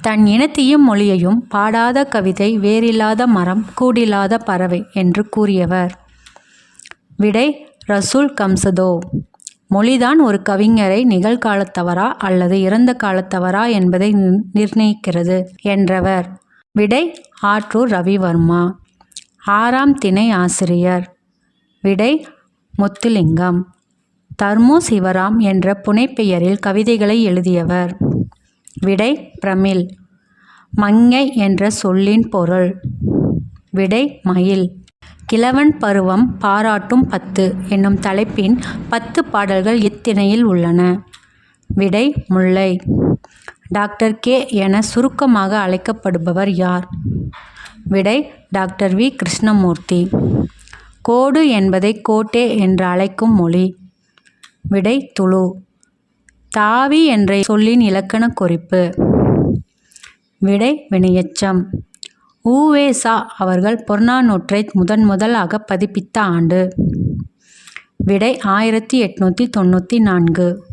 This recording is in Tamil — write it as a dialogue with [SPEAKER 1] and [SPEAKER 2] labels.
[SPEAKER 1] தன் இனத்தையும் மொழியையும் பாடாத கவிதை வேறில்லாத மரம் கூடில்லாத பறவை என்று கூறியவர். விடை ரசூல் கம்சதோ. மொழிதான் ஒரு கவிஞரை நிகழ்காலத்தவரா அல்லது இறந்த காலத்தவரா என்பதை நிர்ணயிக்கிறது என்றவர். விடை ஆற்றூர் ரவிவர்மா. ஆறாம் திணை ஆசிரியர். விடை முத்துலிங்கம். தர்மோ சிவராம் என்ற புனைப்பெயரில் கவிதைகளை எழுதியவர். விடை பிரமிழ் மங்கை என்ற சொல்லின் பொருள். விடை மயில். கிழவன் பருவம் பாராட்டும் பத்து என்னும் தலைப்பின் பத்து பாடல்கள் இத்திணையில் உள்ளன. விடை முல்லை. டாக்டர் கே என சுருக்கமாக அழைக்கப்படுபவர் யார்? விடை டாக்டர் வி. கிருஷ்ணமூர்த்தி. கோடு என்பதை கோட்டே என்று அழைக்கும் மொழி. விடை துளு. தாவி என்ற சொல்லின் இலக்கண குறிப்பு. விடை வினையச்சம். ஊவேசா அவர்கள் புறநானூற்றை முதன் முதலாக பதிப்பித்த ஆண்டு. விடை ஆயிரத்தி எட்நூற்றி தொண்ணூற்றி நான்கு.